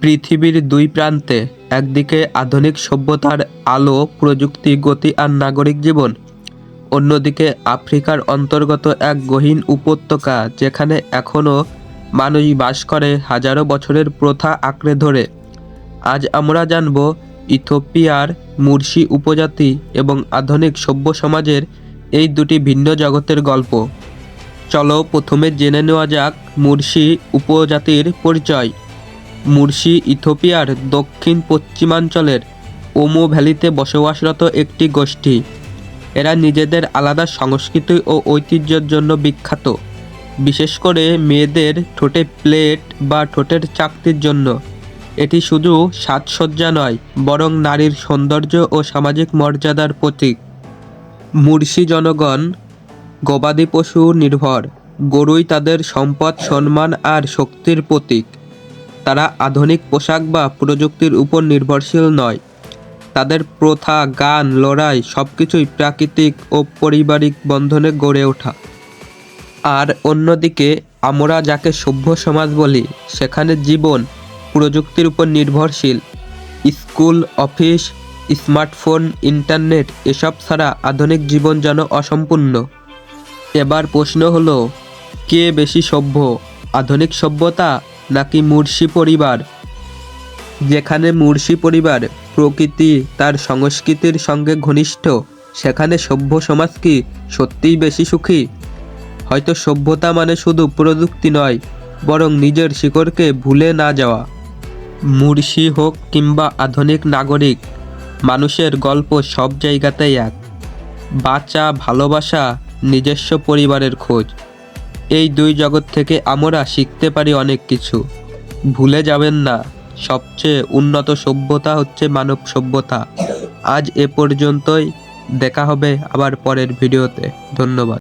পৃথিবীর দুই প্রান্তে একদিকে আধুনিক সভ্যতার আলো, প্রযুক্তি, গতি আর নাগরিক জীবন। অন্যদিকে আফ্রিকার অন্তর্গত এক গহীন উপত্যকা যেখানে এখনও মানুষ বাস করে হাজারো বছরের প্রথা আঁকড়ে ধরে। আজ আমরা জানব ইথোপিয়ার মুরসি উপজাতি এবং আধুনিক সভ্য সমাজের এই দুটি ভিন্ন জগতের গল্প। চলো প্রথমে জেনে নেওয়া যাক মুরসি উপজাতির পরিচয়। মুরসি ইথোপিয়ার দক্ষিণ পশ্চিমাঞ্চলের ওমো ভ্যালিতে বসবাসরত একটি গোষ্ঠী। এরা নিজেদের আলাদা সংস্কৃতি ও ঐতিহ্যের জন্য বিখ্যাত। বিশেষ করে মেয়েদের ঠোঁটে প্লেট বা ঠোঁটের চাকতির জন্য। এটি শুধু সাজসজ্জা নয়, বরং নারীর সৌন্দর্য ও সামাজিক মর্যাদার প্রতীক। মুরসি জনগণ গবাদি পশু নির্ভর, গরুই তাদের সম্পদ, সম্মান আর শক্তির প্রতীক। তারা আধুনিক পোশাক বা প্রযুক্তির উপর নির্ভরশীল নয়। তাদের প্রথা, গান, লড়াই সব কিছুই প্রাকৃতিক ও পারিবারিক বন্ধনে গড়ে ওঠা। আর অন্যদিকে, আমরা যাকে সভ্য সমাজ বলি, সেখানে জীবন প্রযুক্তির উপর নির্ভরশীল। স্কুল, অফিস, স্মার্টফোন, ইন্টারনেট এসব ছাড়া আধুনিক জীবন যেন অসম্পূর্ণ। এবার প্রশ্ন হলো, কে বেশি সভ্য? আধুনিক সভ্যতা নাকি মুর্শি পরিবার? যেখানে মুর্শি পরিবার প্রকৃতি তার সংস্কৃতির সঙ্গে ঘনিষ্ঠ, সেখানে সভ্য সমাজ কি সত্যিই বেশি সুখী? হয়তো সভ্যতা মানে শুধু প্রযুক্তি নয়, বরং নিজের শিকড়কে ভুলে না যাওয়া। মুর্শি হোক কিংবা আধুনিক নাগরিক, মানুষের গল্প সব জায়গাতেই এক। বাঁচা ভালোবাসা নিজস্ব পরিবারের খোঁজ। এই দুই জগৎ থেকে আমরা শিখতে পারি অনেক কিছু। ভুলে যাবেন না, সবচেয়ে উন্নত সভ্যতা হচ্ছে মানব সভ্যতা। আজ এ পর্যন্তই, দেখা হবে আবার পরের ভিডিওতে। ধন্যবাদ।